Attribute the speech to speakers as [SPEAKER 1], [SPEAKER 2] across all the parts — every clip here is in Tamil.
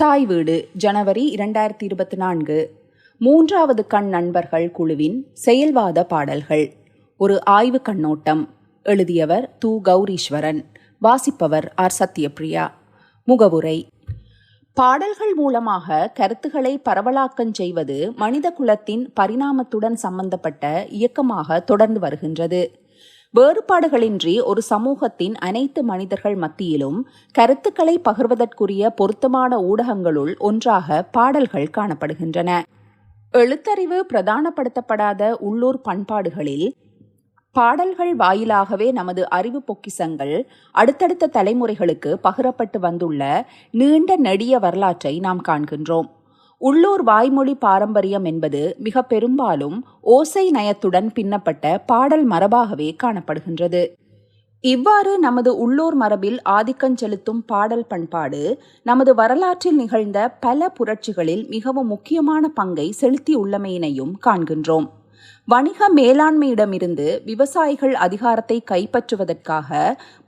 [SPEAKER 1] தாய் வீடு ஜனவரி இரண்டாயிரத்தி இருபத்தி நான்கு. மூன்றாவது கண் நண்பர்கள் குழுவின் செயல்வாத பாடல்கள். ஒரு ஆய்வு கண்ணோட்டம். எழுதியவர் து கௌரீஸ்வரன். வாசிப்பவர் ஆர் சத்யபிரியா. முகவுரை. பாடல்கள் மூலமாக கருத்துக்களை பரவலாக்கம் செய்வது மனித குலத்தின் பரிணாமத்துடன் சம்பந்தப்பட்ட இயக்கமாக தொடர்ந்து வருகின்றது. வேறுபாடுகளின்றி ஒரு சமூகத்தின் அனைத்து மனிதர்கள் மத்தியிலும் கருத்துக்களை பகிர்வதற்குரிய பொருத்தமான ஊடகங்களுள் ஒன்றாக பாடல்கள் காணப்படுகின்றன. எழுத்தறிவு பிரதானப்படுத்தப்படாத உள்ளூர் பண்பாடுகளில் பாடல்கள் வாயிலாகவே நமது அறிவு பொக்கிசங்கள் அடுத்தடுத்த தலைமுறைகளுக்கு பகிரப்பட்டு வந்துள்ள நீண்ட நெடிய வரலாற்றை நாம் காண்கின்றோம். உள்ளூர் வாய்மொழி பாரம்பரியம் என்பது மிக பெரும்பாலும் ஓசை நயத்துடன் பின்னப்பட்ட பாடல் மரபாகவே காணப்படுகின்றது. இவ்வாறு நமது உள்ளூர் மரபில் ஆதிக்கம் செலுத்தும் பாடல் பண்பாடு நமது வரலாற்றில் நிகழ்ந்த பல புரட்சிகளில் மிகவும் முக்கியமான பங்கை செலுத்தியுள்ளமையினையும் காண்கின்றோம். வணிக மேலாண்மையிடமிருந்து விவசாயிகள் அதிகாரத்தை கைப்பற்றுவதற்காக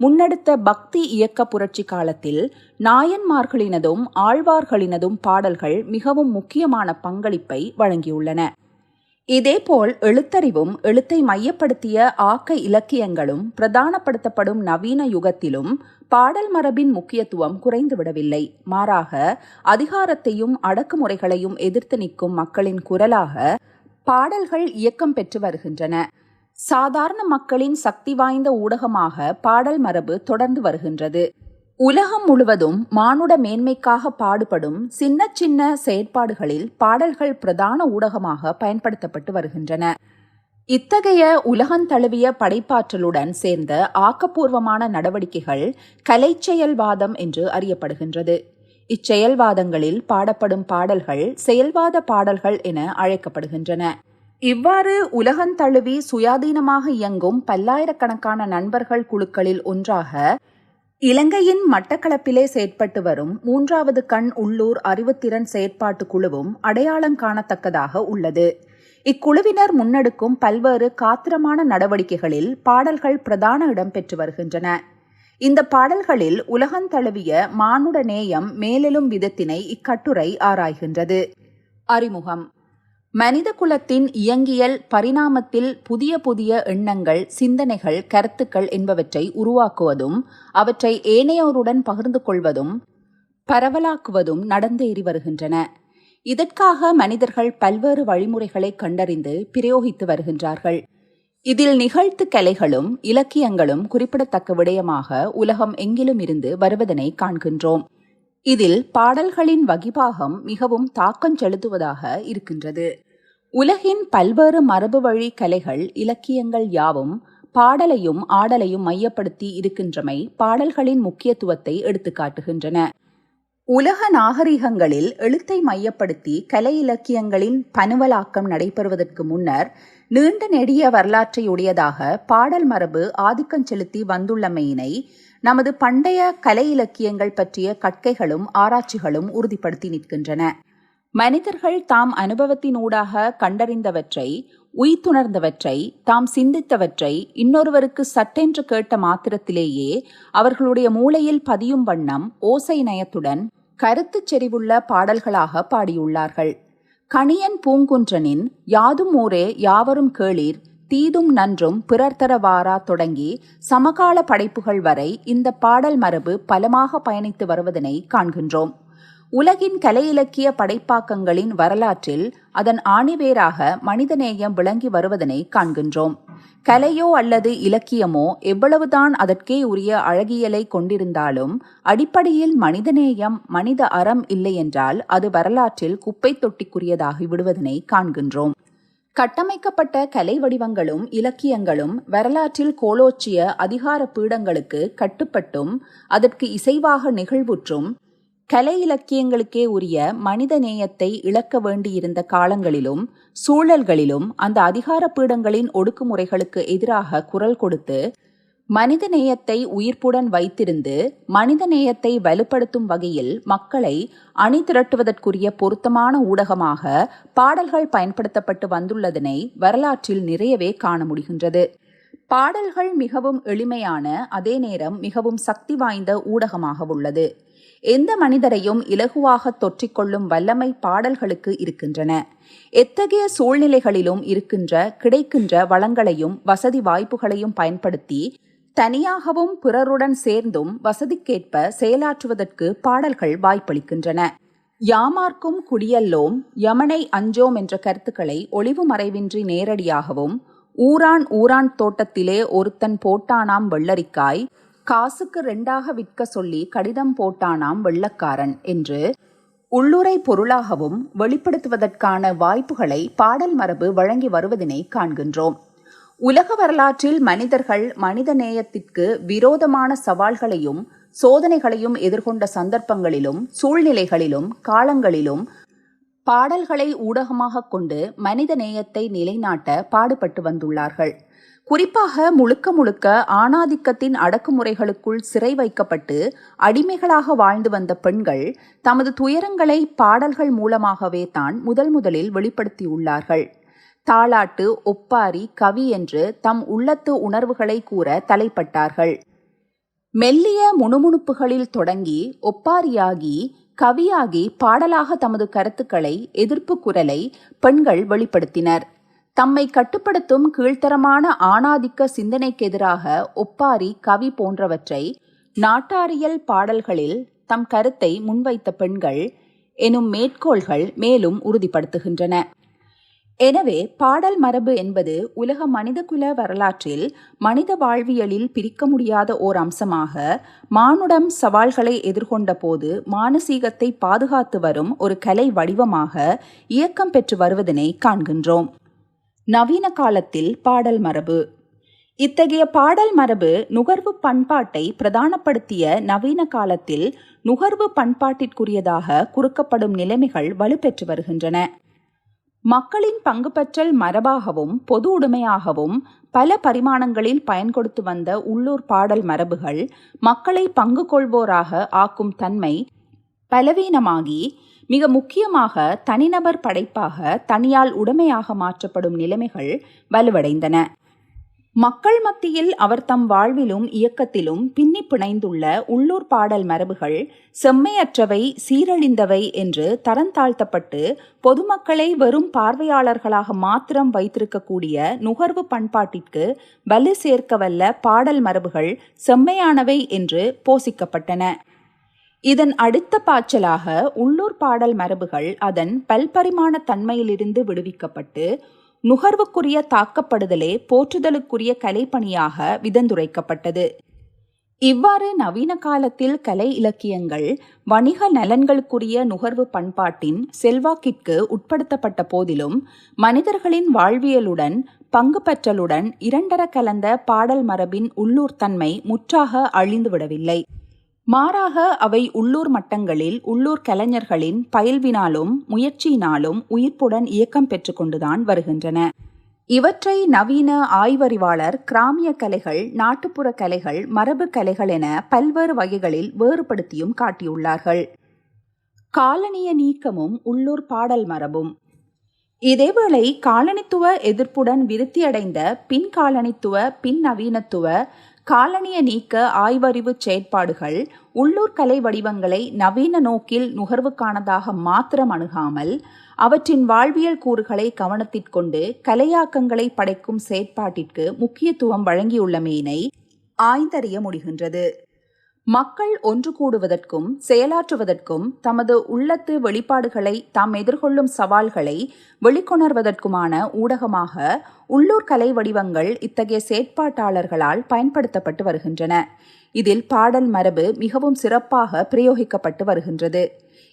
[SPEAKER 1] முன்னெடுத்த பக்தி இயக்க புரட்சி காலத்தில் நாயன்மார்களினதும் ஆழ்வார்களினதும் பாடல்கள் மிகவும் முக்கியமான பங்களிப்பை வழங்கியுள்ளன. இதேபோல் எழுத்தறிவும் எழுத்தை மையப்படுத்திய ஆக்க இலக்கியங்களும் பிரதானப்படுத்தப்படும் நவீன யுகத்திலும் பாடல் மரபின் முக்கியத்துவம் குறைந்துவிடவில்லை. மாறாக அதிகாரத்தையும் அடக்குமுறைகளையும் எதிர்த்து நிற்கும் மக்களின் குரலாக பாடல்கள் இயக்கம் பெற்று வருகின்றன. சாதாரண மக்களின் சக்தி வாய்ந்த ஊடகமாக பாடல் மரபு தொடர்ந்து வருகின்றது. உலகம் முழுவதும் மானுட மேன்மைக்காக பாடுபடும் சின்ன சின்ன செயற்பாடுகளில் பாடல்கள் பிரதான ஊடகமாக பயன்படுத்தப்பட்டு வருகின்றன. இத்தகைய உலகந்தழுவிய படைப்பாற்றலுடன் சேர்ந்த ஆக்கப்பூர்வமான நடவடிக்கைகள் கலைச்செயல்வாதம் என்று அறியப்படுகின்றது. இச்செயல்வாதங்களில் பாடப்படும் பாடல்கள் செயல்வாத பாடல்கள் என அழைக்கப்படுகின்றன. இவ்வாறு உலகந்தழுவி சுயாதீனமாக இயங்கும் பல்லாயிரக்கணக்கான நண்பர்கள் குழுக்களில் ஒன்றாக இலங்கையின் மட்டக்களப்பிலே செயற்பட்டு வரும் மூன்றாவது கண் உள்ளூர் அறிவுத்திறன் செயற்பாட்டு குழுவும் அடையாளம் காணத்தக்கதாக உள்ளது. இக்குழுவினர் முன்னெடுக்கும் பல்வேறு காத்திரமான நடவடிக்கைகளில் பாடல்கள் பிரதான இடம் பெற்று வருகின்றன. இந்த பாடல்களில் உலகந்தழுவிய மானுட நேயம் மேலெழும் விதத்தினை இக்கட்டுரை ஆராய்கின்றது. அறிமுகம். மனித குலத்தின் இயங்கியல் பரிணாமத்தில் புதிய புதிய எண்ணங்கள் சிந்தனைகள் கருத்துக்கள் என்பவற்றை உருவாக்குவதும் அவற்றை ஏனையோருடன் பகிர்ந்து கொள்வதும் பரவலாக்குவதும் நடந்தேறி வருகின்றன. இதற்காக மனிதர்கள் பல்வேறு வழிமுறைகளை கண்டறிந்து பிரயோகித்து வருகின்றார்கள். இதில் நிகழ்த்து கலைகளும் இலக்கியங்களும் குறிப்பிடத்தக்க விடயமாக உலகம் எங்கிலும் இருந்து வருவதனை காண்கின்றோம். இதில் பாடல்களின் வகிபாகம் மிகவும் தாக்கம் செலுத்துவதாக இருக்கின்றது. உலகின் பல்வேறு மரபு வழி கலைகள் இலக்கியங்கள் யாவும் பாடலையும் ஆடலையும் மையப்படுத்தி இருக்கின்றமை பாடல்களின் முக்கியத்துவத்தை எடுத்துக்காட்டுகின்றன. உலக நாகரிகங்களில் எழுத்தை மையப்படுத்தி கலை இலக்கியங்களின் பனுவலாக்கம் நடைபெறுவதற்கு முன்னர் நீண்ட நெடிய வரலாற்றையுடையதாக பாடல் மரபு ஆதிக்கம் செலுத்தி வந்துள்ளமையினை நமது பண்டைய கலை இலக்கியங்கள் பற்றிய கற்கைகளும் ஆராய்ச்சிகளும் உறுதிப்படுத்தி நிற்கின்றன. மனிதர்கள் தாம் அனுபவத்தினூடாக கண்டறிந்தவற்றை உய்த்துணர்ந்தவற்றை தாம் சிந்தித்தவற்றை இன்னொருவருக்கு சட்டென்று கேட்ட மாத்திரத்திலேயே அவர்களுடைய மூளையில் பதியும் வண்ணம் ஓசை நயத்துடன் கருத்துச் செறிவுள்ள பாடல்களாக பாடியுள்ளார்கள். கணியன் பூங்குன்றனின் யாதும் ஊரே யாவரும் கேளீர் தீதும் நன்றும் பிறர் தொடங்கி சமகால படைப்புகள் வரை இந்த பாடல் மரபு பலமாக பயணித்து வருவதனை காண்கின்றோம். உலகின் கலை இலக்கிய படைப்பாக்கங்களின் வரலாற்றில் அதன் ஆணிவேராக மனிதநேயம் விளங்கி வருவதனை காண்கின்றோம். கலையோ அல்லது இலக்கியமோ எவ்வளவுதான் அதற்கே உரிய அழகியலை கொண்டிருந்தாலும் அடிப்படையில் மனிதநேயம் மனித அறம் இல்லையென்றால் அது வரலாற்றில் குப்பை தொட்டிக்குரியதாகி விடுவதனை காண்கின்றோம். கட்டமைக்கப்பட்ட கலை வடிவங்களும் இலக்கியங்களும் வரலாற்றில் கோலோச்சிய அதிகார பீடங்களுக்கு கட்டுப்பட்டும் அதற்கு இசைவாக நிகழ்வுற்றும் கலை இலக்கியங்களுக்கே உரிய மனித நேயத்தை இழக்க வேண்டியிருந்த காலங்களிலும் சூழல்களிலும் அந்த அதிகார பீடங்களின் ஒடுக்குமுறைகளுக்கு எதிராக குரல் கொடுத்து மனித நேயத்தை உயிர்ப்புடன் வைத்திருந்து மனித நேயத்தை வலுப்படுத்தும் வகையில் மக்களை அணி திரட்டுவதற்குரிய பொருத்தமான ஊடகமாக பாடல்கள் பயன்படுத்தப்பட்டு வந்துள்ளதனை வரலாற்றில் நிறையவே காண முடிகின்றது. பாடல்கள் மிகவும் எளிமையான அதே நேரம் மிகவும் சக்தி வாய்ந்த ஊடகமாக உள்ளது. எந்த மனிதரையும் இலகுவாக தொற்றிக்கொள்ளும் வல்லமை பாடல்களுக்கு இருக்கின்றன. எத்தகைய சூழ்நிலைகளிலும் இருக்கின்ற கிடைக்கின்ற வளங்களையும் வசதி வாய்ப்புகளையும் பயன்படுத்தி தனியாகவும் பிறருடன் சேர்ந்தும் வசதிக்கேற்ப செயலாற்றுவதற்கு பாடல்கள் வாய்ப்பளிக்கின்றன. யாமார்க்கும் குடியல்லோம் யமனை அஞ்சோம் என்ற கருத்துக்களை ஒளிவு மறைவின்றி நேரடியாகவும் ஊரான் ஊரான் தோட்டத்திலே ஒருத்தன் போட்டானாம் வெள்ளரிக்காய் காசுக்கு ரெண்டாக விற்க சொல்லி கடிதம் போட்டானாம் வெள்ளக்காரன் என்று உள்ளுரை பொருளாகவும் வெளிப்படுத்துவதற்கான வாய்ப்புகளை பாடல் மரபு வழங்கி வருவதனை காண்கின்றோம். உலக வரலாற்றில் மனிதர்கள் மனித நேயத்திற்கு விரோதமான சவால்களையும் சோதனைகளையும் எதிர்கொண்ட சந்தர்ப்பங்களிலும் சூழ்நிலைகளிலும் காலங்களிலும் பாடல்களை ஊடகமாக கொண்டு மனித நேயத்தை நிலைநாட்ட பாடுபட்டு வந்துள்ளார்கள். குறிப்பாக முழுக்க முழுக்க ஆணாதிக்கத்தின் அடக்குமுறைகளுக்குள் சிறை வைக்கப்பட்டு அடிமைகளாக வாழ்ந்து வந்த பெண்கள் தமது துயரங்களை பாடல்கள் மூலமாகவே தான் முதல் முதலில் வெளிப்படுத்தியுள்ளார்கள். தாளாட்டு ஒப்பாரி கவி என்று தம் உள்ளத்து உணர்வுகளை கூற தலைப்பட்டார்கள். மெல்லிய முணுமுணுப்புகளில் தொடங்கி ஒப்பாரியாகி கவியாகி பாடலாக தமது கருத்துக்களை எதிர்ப்பு குரலை பெண்கள் வெளிப்படுத்தினர். தம்மை கட்டுப்படுத்தும் கீழ்த்தரமான ஆணாதிக்க சிந்தனைக்கு எதிராக ஒப்பாரி கவி போன்றவற்றை நாட்டாரியல் பாடல்களில் தம் கருத்தை முன்வைத்த பெண்கள் எனும் மேற்கோள்கள் மேலும் உறுதிப்படுத்துகின்றன. எனவே பாடல் மரபு என்பது உலக மனிதகுல வரலாற்றில் மனித வாழ்வியலில் பிரிக்க முடியாத ஓர் அம்சமாக மானுடம் சவால்களை எதிர்கொண்ட போது மானசீகத்தை பாதுகாத்து வரும் ஒரு கலை வடிவமாக இயக்கம் பெற்று வருவதனை காண்கின்றோம். நவீன காலத்தில் பாடல் மரபு. இத்தகைய பாடல் மரபு நுகர்வு பண்பாட்டை பிரதானப்படுத்திய நவீன காலத்தில் நுகர்வு பண்பாட்டிற்குரியதாக குறுக்கப்படும் நிலைமைகள் வலுப்பெற்று வருகின்றன. மக்களின் பங்குபற்றல் மரபாகவும் பொது உடைமையாகவும் பல பரிமாணங்களில் பயன்கொடுத்து வந்த உள்ளூர் பாடல் மரபுகள் மக்களை பங்கு கொள்வோராக ஆக்கும் தன்மை பலவீனமாகி மிக முக்கியமாக தனிநபர் படைப்பாக தனியால் உடைமையாக மாற்றப்படும் நிலைமைகள் வலுவடைந்தன. மக்கள் மத்தியில் அவர் தம் வாழ்விலும் இயக்கத்திலும் பின்னி பிணைந்துள்ள உள்ளூர் பாடல் மரபுகள் செம்மையற்றவை சீரழிந்தவை என்று தரந்தாழ்த்தப்பட்டு பொதுமக்களை வெறும் பார்வையாளர்களாக மாத்திரம் வைத்திருக்கக்கூடிய நுகர்வு பண்பாட்டிற்கு வலு சேர்க்கவல்ல பாடல் மரபுகள் செம்மையானவை என்று போசிக்கப்பட்டன. இதன் அடுத்த பாய்ச்சலாக உள்ளூர் பாடல் மரபுகள் அதன் பல்பரிமாண தன்மையிலிருந்து விடுவிக்கப்பட்டு நுகர்வுக்குரிய தாக்கப்படுதலே போற்றுதலுக்குரிய கலைப்பணியாக விதந்துரைக்கப்பட்டது. இவ்வாறு நவீன காலத்தில் கலை இலக்கியங்கள் வணிக நலன்களுக்குரிய நுகர்வு பண்பாட்டின் செல்வாக்கிற்கு உட்படுத்தப்பட்ட போதிலும் மனிதர்களின் வாழ்வியலுடன் பங்கு பெற்றலுடன் இரண்டர கலந்த பாடல் மரபின் உள்ளூர் தன்மை முற்றாக அழிந்துவிடவில்லை. மாறாக அவை உள்ளூர் மட்டங்களில் உள்ளூர் கலைஞர்களின் பயில்வினாலும் முயற்சியினாலும் உயிர்ப்புடன் இயக்கம் பெற்றுக்கொண்டுதான் வருகின்றன. இவற்றை நவீன ஆய்வறிவாளர் கிராமிய கலைகள் நாட்டுப்புற கலைகள் மரபு கலைகள் என பல்வேறு வகைகளில் வேறுபடுத்தியும் காட்டியுள்ளார்கள். காலனிய நீக்கமும் உள்ளூர் பாடல் மரபும். இதேவேளை காலனித்துவ எதிர்ப்புடன் விருத்தியடைந்த பின் காலனித்துவ பின் நவீனத்துவ காலனிய நீக்க ஆய்வறிவு செயற்பாடுகள் உள்ளூர் கலை வடிவங்களை நவீன நோக்கில் நுகர்வுக்கானதாக மாத்திரம் அணுகாமல் அவற்றின் வாழ்வியல் கூறுகளை கவனத்திற்கொண்டு கலையாக்கங்களை படைக்கும் செயற்பாட்டிற்கு முக்கியத்துவம் வழங்கியுள்ளமையினை ஆய்ந்தறிய முடிகின்றது. மக்கள் ஒன்று கூடுவதற்கும் செயலாற்றுவதற்கும் தமது உள்ளத்து வெளிப்பாடுகளை தாம் எதிர்கொள்ளும் சவால்களை வெளிக்கொணர்வதற்குமான ஊடகமாக உள்ளூர் கலை வடிவங்கள் இத்தகைய செயற்பாட்டாளர்களால் பயன்படுத்தப்பட்டு வருகின்றன. இதில் பாடல் மரபு மிகவும் சிறப்பாக பிரயோகிக்கப்பட்டு வருகின்றது.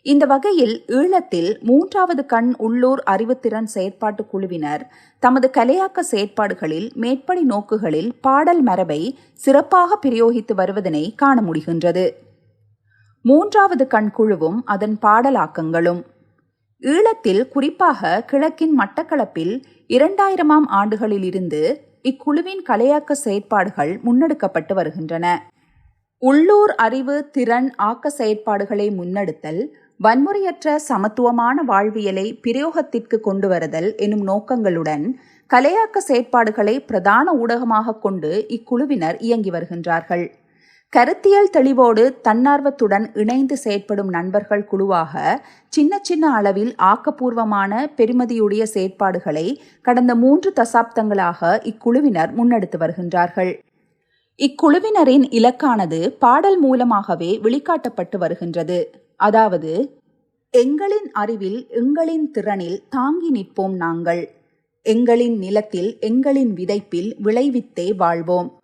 [SPEAKER 1] இந்த வகையில் ஈழத்தில் மூன்றாவது கண் உள்ளூர் அறிவுத்திறன் செயற்பாட்டு குழுவினர் தமது கலையாக்க செயற்பாடுகளில் மேற்படி நோக்குகளில் பாடல் மரபை சிறப்பாக பிரயோகித்து வருவதனை காண முடிகின்றது. மூன்றாவது கண் குழுவும் அதன் பாடலாக்கங்களும். ஈழத்தில் குறிப்பாக கிழக்கின் மட்டக்களப்பில் இரண்டாயிரமாம் ஆண்டுகளிலிருந்து இக்குழுவின் கலையாக்க செயற்பாடுகள் முன்னெடுக்கப்பட்டு வருகின்றன. உள்ளூர் அறிவு திறன் ஆக்க செயற்பாடுகளை முன்னெடுத்தல் வன்முறையற்ற சமத்துவமான வாழ்வியலை பிரயோகத்திற்கு கொண்டு வருதல் எனும் நோக்கங்களுடன் கலையாக்க செயற்பாடுகளை பிரதான ஊடகமாக கொண்டு இக்குழுவினர் இயங்கி வருகின்றார்கள். கருத்தியல் தெளிவோடு தன்னார்வத்துடன் இணைந்து செயற்படும் நண்பர்கள் குழுவாக சின்ன சின்ன அளவில் ஆக்கப்பூர்வமான பெருமதியுடைய செயற்பாடுகளை கடந்த மூன்று தசாப்தங்களாக இக்குழுவினர் முன்னெடுத்து வருகின்றார்கள். இக்குழுவினரின் இலக்கானது பாடல் மூலமாகவே வெளிக்காட்டப்பட்டு வருகின்றது. அதாவது எங்களின் அறிவில் எங்களின் திறனில் தாங்கி நிற்போம் நாங்கள். எங்களின் நிலத்தில் எங்களின் விதைப்பில் விளைவித்தே வாழ்வோம்.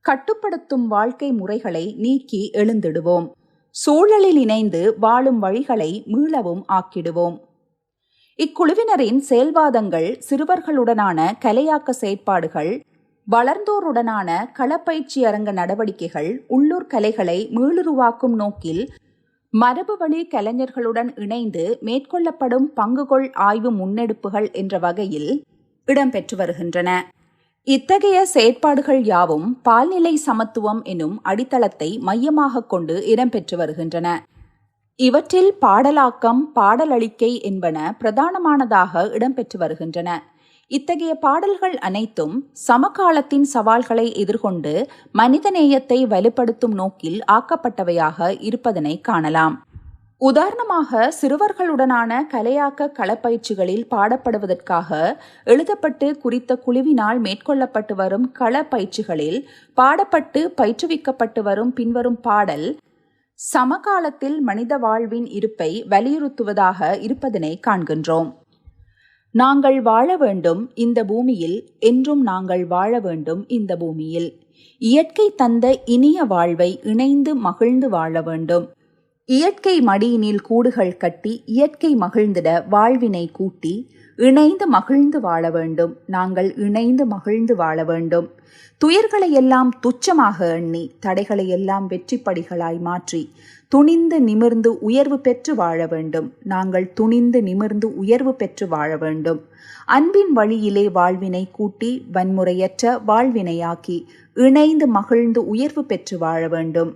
[SPEAKER 1] கட்டுப்படுத்தும் வாழ்க்கை முறைகளை நீக்கி எழுந்திடுவோம். சூழலில் இணைந்து வாழும் வழிகளை மீளவும் ஆக்கிடுவோம். இக்குழுவினரின் செயல்வாதங்கள் சிறுவர்களுடனான கலையாக்க செயற்பாடுகள் வளர்ந்தோருடனான களப்பயிற்சி அரங்க நடவடிக்கைகள் உள்ளூர் கலைகளை மீளுருவாக்கும் நோக்கில் மரபு வழி கலைஞர்களுடன் இணைந்து மேற்கொள்ளப்படும் பங்குகொள் ஆய்வு முன்னெடுப்புகள் என்ற வகையில் இடம்பெற்று வருகின்றன. இத்தகைய செயற்பாடுகள் யாவும் பால்நிலை சமத்துவம் எனும் அடித்தளத்தை மையமாக கொண்டு இடம்பெற்று வருகின்றன. இவற்றில் பாடலாக்கம் பாடலளிக்கை என்பன பிரதானமானதாக இடம்பெற்று வருகின்றன. இத்தகைய பாடல்கள் அனைத்தும் சமகாலத்தின் சவால்களை எதிர்கொண்டு மனிதநேயத்தை வலுப்படுத்தும் நோக்கில் ஆக்கப்பட்டவையாக இருப்பதனை காணலாம். உதாரணமாக சிறுவர்களுடனான கலையாக்க களப்பயிற்சிகளில் பாடப்படுவதற்காக எழுதப்பட்டு குறித்த குழுவினால் மேற்கொள்ளப்பட்டு வரும் களப்பயிற்சிகளில் பாடப்பட்டு பயிற்றுவிக்கப்பட்டு வரும் பின்வரும் பாடல் சமகாலத்தில் மனித வாழ்வின் இருப்பை வலியுறுத்துவதாக இருப்பதனை காண்கின்றோம். நாங்கள் வாழ வேண்டும் இந்த பூமியில் என்றும் நாங்கள் வாழ வேண்டும் இந்த பூமியில். இயற்கை தந்த இனிய வாழ்வை இணைந்து மகிழ்ந்து வாழ வேண்டும். இயற்கை மடியினில் கூடுகள் கட்டி இயற்கை மகிழ்ந்திட வாழ்வினை கூட்டி இணைந்து மகிழ்ந்து வாழ வேண்டும். நாங்கள் இணைந்து மகிழ்ந்து வாழ வேண்டும். துயர்களை எல்லாம் துச்சமாக எண்ணி தடைகளை எல்லாம் வெற்றி படிகளாய் மாற்றி துணிந்து நிமிர்ந்து உயர்வு பெற்று வாழ வேண்டும். நாங்கள் துணிந்து நிமிர்ந்து உயர்வு பெற்று வாழ வேண்டும். அன்பின் வழியிலே வாழ்வினை கூட்டி வன்முறையற்ற வாழ்வினையாக்கி இணைந்து மகிழ்ந்து உயர்வு பெற்று வாழ வேண்டும்.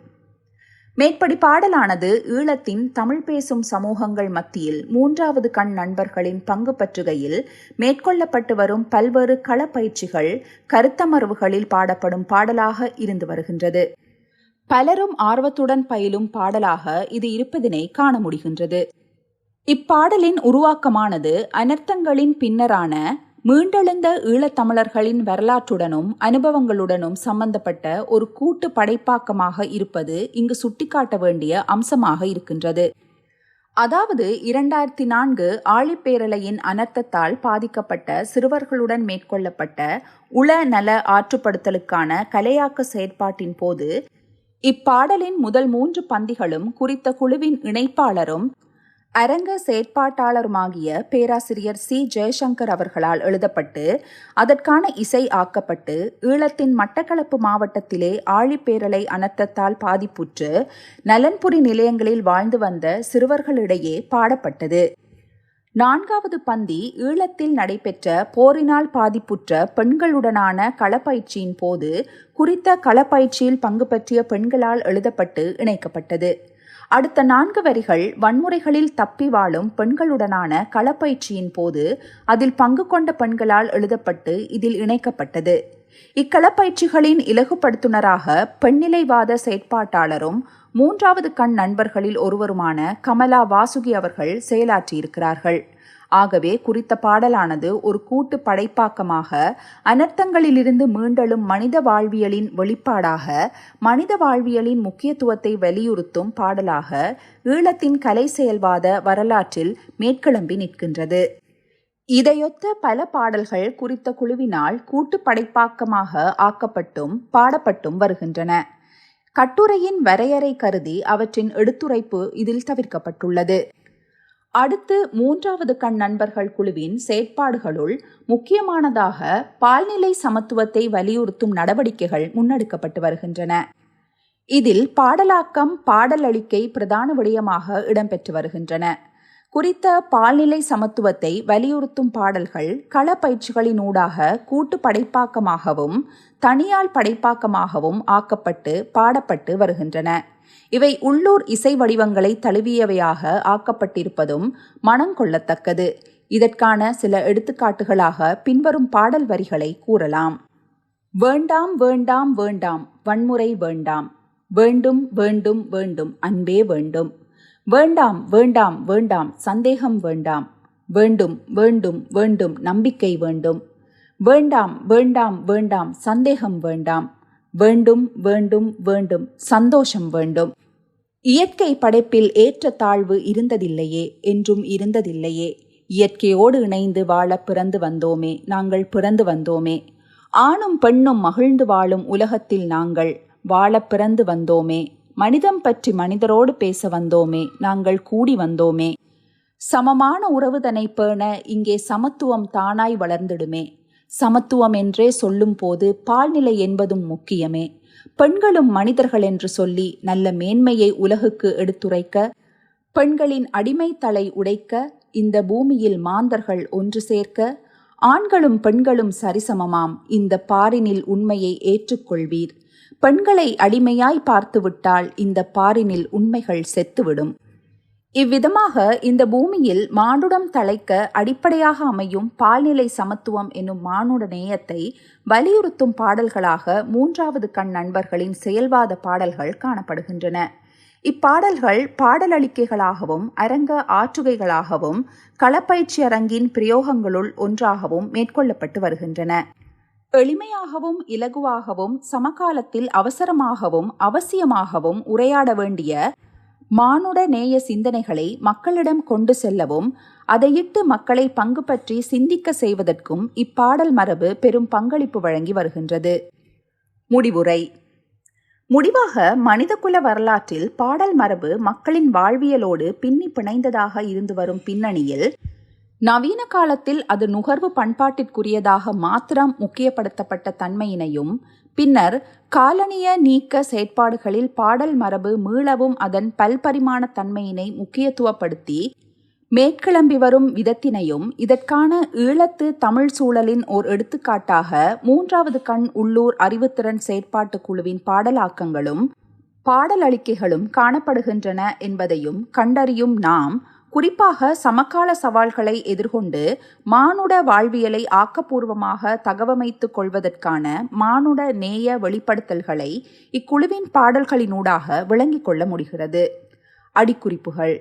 [SPEAKER 1] மேற்படி பாடலானது ஈழத்தின் தமிழ் பேசும் சமூகங்கள் மத்தியில் மூன்றாவது கண் நண்பர்களின் பங்கு பற்றுகையில் மேற்கொள்ளப்பட்டு வரும் பல்வேறு களப்பயிற்சிகள் கருத்தமர்வுகளில் பாடப்படும் பாடலாக இருந்து வருகின்றது. பலரும் ஆர்வத்துடன் பயிலும் பாடலாக இது இருப்பதினை காண முடிகின்றது. இப்பாடலின் உருவாக்கமானது அனர்த்தங்களின் பின்னரான மீண்டெழுந்த ஈழத்தமிழர்களின் வரலாற்றுடனும் அனுபவங்களுடனும் சம்பந்தப்பட்ட ஒரு கூட்டு படைப்பாக்கமாக இருப்பது இங்கு சுட்டிக்காட்ட வேண்டிய அம்சமாக இருக்கின்றது. அதாவது இரண்டாயிரத்தி நான்கு ஆழிப்பேரலையின் அனர்த்தத்தால் பாதிக்கப்பட்ட சிறுவர்களுடன் மேற்கொள்ளப்பட்ட உள நல ஆற்றுப்படுத்தலுக்கான கலையாக்க செயற்பாட்டின் போது இப்பாடலின் முதல் மூன்று பந்திகளும் குறித்த குழுவின் இணைப்பாளரும் அரங்க செயற்பாட்டாளருமாகிய பேராசிரியர் சி. ஜெயசங்கர் அவர்களால் எழுதப்பட்டு அதற்கான இசை ஆக்கப்பட்டு ஈழத்தின் மட்டக்களப்பு மாவட்டத்திலே ஆழிப்பேரலை அனர்த்தத்தால் பாதிப்புற்று நலன்புரி நிலையங்களில் வாழ்ந்து வந்த சிறுவர்களிடையே பாடப்பட்டது. நான்காவது பந்தி ஈழத்தில் நடைபெற்ற போரினால் பாதிப்புற்ற பெண்களுடனான களப்பயிற்சியின் போது குறித்த களப்பயிற்சியில் பங்கு பற்றிய பெண்களால் எழுதப்பட்டு இணைக்கப்பட்டது. அடுத்த நான்கு வரிகள் வன்முறைகளில் தப்பி வாழும் பெண்களுடனான களப்பயிற்சியின் போது அதில் பங்கு கொண்ட பெண்களால் எழுதப்பட்டு இதில் இணைக்கப்பட்டது. இக்களப்பயிற்சிகளின் இலகுப்படுத்துனராக பெண்ணிலைவாத செயற்பாட்டாளரும் மூன்றாவது கண் நண்பர்களில் ஒருவருமான கமலா வாசுகி அவர்கள் செயலாற்றியிருக்கிறார்கள். ஆகவே குறித்த பாடலானது ஒரு கூட்டு படைப்பாக்கமாக அனர்த்தங்களிலிருந்து மீண்டலும் மனித வாழ்வியலின் வெளிப்பாடாக மனித வாழ்வியலின் முக்கியத்துவத்தை வலியுறுத்தும் பாடலாக ஈழத்தின் கலை செயல்வாத வரலாற்றில் மேற்கிளம்பி நிற்கின்றது. இதையொத்த பல பாடல்கள் குறித்த குழுவினால் கூட்டு படைப்பாக்கமாக ஆக்கப்பட்டும் பாடப்பட்டும் வருகின்றன. கட்டுரையின் வரையறை கருதி அவற்றின் எடுத்துரைப்பு இதில் தவிர்க்கப்பட்டுள்ளது. அடுத்து மூன்றாவது கண் நண்பர்கள் குழுவின் செயற்பாடுகளுள் முக்கியமானதாக பால்நிலை சமத்துவத்தை வலியுறுத்தும் நடவடிக்கைகள் முன்னெடுக்கப்பட்டு வருகின்றன. இதில் பாடலாக்கம் பாடலளிக்கை பிரதான விடயமாக இடம்பெற்று வருகின்றன. குறித்த பால்நிலை சமத்துவத்தை வலியுறுத்தும் பாடல்கள் கள பயிற்சிகளினூடாக கூட்டு படைப்பாக்கமாகவும் தனியால் படைப்பாக்கமாகவும் ஆக்கப்பட்டு பாடப்பட்டு வருகின்றன. இவை உள்ளூர் இசை வடிவங்களை தழுவியவையாக ஆக்கப்பட்டிருப்பதும் மனங்கொள்ளத்தக்கது இதற்கான சில எடுத்துக்காட்டுகளாக பின்வரும் பாடல் வரிகளை கூறலாம். வேண்டாம் வேண்டாம் வேண்டாம் வன்முறை வேண்டாம். வேண்டும் வேண்டும் வேண்டும் அன்பே வேண்டும். வேண்டாம் வேண்டாம் வேண்டாம் சந்தேகம் வேண்டாம். வேண்டும் வேண்டும் வேண்டும் நம்பிக்கை வேண்டும். வேண்டாம் வேண்டாம் வேண்டாம் சந்தேகம் வேண்டாம். வேண்டும் வேண்டும் வேண்டும். சந்தோஷம் வேண்டும். இயற்கை படைப்பில் ஏற்ற தாழ்வு இருந்ததில்லையே என்றும் இருந்ததில்லையே. இயற்கையோடு இணைந்து வாழ பிறந்து வந்தோமே நாங்கள் பிறந்து வந்தோமே. ஆணும் பெண்ணும் மகிழ்ந்து வாழும் உலகத்தில் நாங்கள் வாழ பிறந்து வந்தோமே. மனிதம் பற்றி மனிதரோடு பேச வந்தோமே நாங்கள் கூடி வந்தோமே. சமமான உறவுதனை பேண இங்கே சமத்துவம் தானாய் வளர்ந்திடுமே. சமத்துவம் என்றே சொல்லும் போது பால்நிலை என்பதும் முக்கியமே. பெண்களும் மனிதர்கள் என்று சொல்லி நல்ல மேன்மையை உலகுக்கு எடுத்துரைக்க பெண்களின் அடிமை தலை உடைக்க இந்த பூமியில் மாந்தர்கள் ஒன்று சேர்க்க ஆண்களும் பெண்களும் சரிசமமாம் இந்த பாரினில் உண்மையை ஏற்றுக்கொள்வீர். பெண்களை அடிமையாய் பார்த்துவிட்டால் இந்த பாரினில் உண்மைகள் செத்துவிடும். இவ்விதமாக இந்த பூமியில் மானுடம் தலைக்க அடிப்படையாக அமையும் பால்நிலை சமத்துவம் என்னும் மானுட நேயத்தை வலியுறுத்தும் பாடல்களாக மூன்றாவது கண் நண்பர்களின் செயல்வாத பாடல்கள் காணப்படுகின்றன. இப்பாடல்கள் பாடலளிக்கைகளாகவும் அரங்க ஆற்றுகைகளாகவும் களப்பயிற்சி அரங்கின் பிரயோகங்களுள் ஒன்றாகவும் மேற்கொள்ளப்பட்டு வருகின்றன. எளிமையாகவும் இலகுவாகவும் சமகாலத்தில் அவசரமாகவும் அவசியமாகவும் உரையாட வேண்டிய மானுட நேய சிந்தனைகளை மக்களிடம் கொண்டு செல்லவும் அதையிட்டு மக்களை பங்கு பற்றி சிந்திக்க செய்வதற்கும் இப்பாடல் மரபு பெரும் பங்களிப்பு வழங்கி வருகின்றது. முடிவுரை. முடிவாக மனிதகுல வரலாற்றில் பாடல் மரபு மக்களின் வாழ்வியலோடு பின்னி பிணைந்ததாக இருந்து வரும் பின்னணியில் நவீன காலத்தில் அது நுகர்வு பண்பாட்டிற்குரியதாக மாத்திரம் முக்கியப்படுத்தப்பட்ட தன்மையினையும் பின்னர் காலனிய நீக்க செயற்பாடுகளில் பாடல் மரபு மீளவும் அதன் பல்பரிமாண தன்மையினை முக்கியத்துவப்படுத்தி மேற்கிளம்பி வரும் விதத்தினையும் இதற்கான ஈழத்து தமிழ் சூழலின் ஓர் எடுத்துக்காட்டாக மூன்றாவது கண் உள்ளூர் அறிவுத்திறன் செயற்பாட்டு குழுவின் பாடலாக்கங்களும் பாடலளிக்கைகளும் காணப்படுகின்றன என்பதையும் கண்டறியும் நாம் குறிப்பாக சமகால சவால்களை எதிர்கொண்டு மானுட வாழ்வியலை ஆக்கப்பூர்வமாக தகவமைத்துக் கொள்வதற்கான மானுட நேய வெளிப்படுத்தல்களை இக்குழுவின் பாடல்களினூடாக விளங்கிக் கொள்ள முடிகிறது. அடிக்குறிப்புகள்.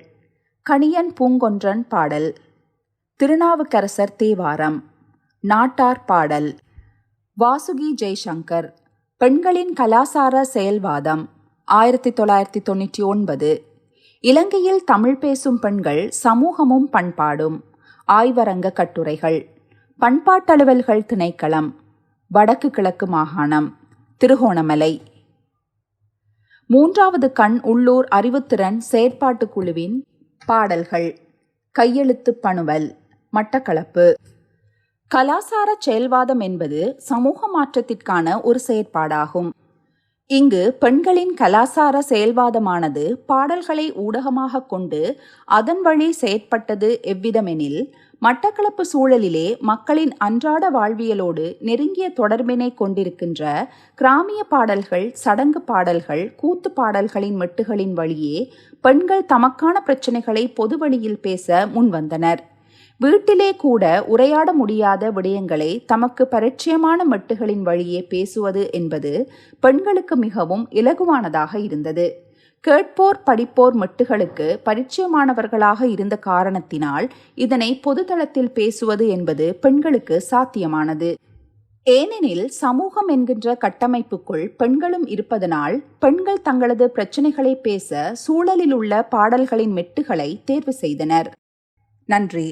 [SPEAKER 1] கணியன் பூங்கொன்றன் பாடல். திருநாவுக்கரசர் தேவாரம். நாட்டார் பாடல். வாசுகி ஜெய்சங்கர். பெண்களின் கலாசார செயல்வாதம். ஆயிரத்தி தொள்ளாயிரத்தி தொண்ணூற்றி ஒன்பது. இலங்கையில் தமிழ் பேசும் பெண்கள் சமூகமும் பண்பாடும். ஆய்வரங்க கட்டுரைகள். பண்பாட்டலுவல்கள் திணைக்களம். வடக்கு கிழக்கு மாகாணம். திருகோணமலை. மூன்றாவது கண் உள்ளூர் அறிவுத்திறன் செயற்பாட்டு குழுவின் பாடல்கள். கையெழுத்து பணுவல். மட்டக்களப்பு. கலாசார செயல்வாதம் என்பது சமூக மாற்றத்திற்கான ஒரு செயற்பாடாகும். இங்கு பெண்களின் கலாசார செயல்வாதமானது பாடல்களை ஊடகமாக கொண்டு அதன் வழி செயற்பட்டது எவ்விதமெனில் மட்டக்களப்பு சூழலிலே மக்களின் அன்றாட வாழ்வியலோடு நெருங்கிய தொடர்பினை கொண்டிருக்கின்ற கிராமிய பாடல்கள் சடங்கு பாடல்கள் கூத்து பாடல்களின் மெட்டுகளின் வழியே பெண்கள் தமக்கான பிரச்சனைகளை பொது வழியில் பேச முன்வந்தனர். வீட்டிலே கூட உரையாட முடியாத விடயங்களை தமக்கு பரிச்சயமான மெட்டுகளின் வழியே பேசுவது என்பது பெண்களுக்கு மிகவும் இலகுவானதாக இருந்தது. கேட்போர் படிப்போர் மெட்டுகளுக்கு பரிச்சயமானவர்களாக இருந்த காரணத்தினால் இதனை பொதுதளத்தில் பேசுவது என்பது பெண்களுக்கு சாத்தியமானது. ஏனெனில் சமூகம் என்கின்ற கட்டமைப்புக்குள் பெண்களும் இருப்பதனால் பெண்கள் தங்களது பிரச்சனைகளை பேச சூழலில் உள்ள பாடல்களின் மெட்டுகளை தேர்வு செய்தனர். நன்றி.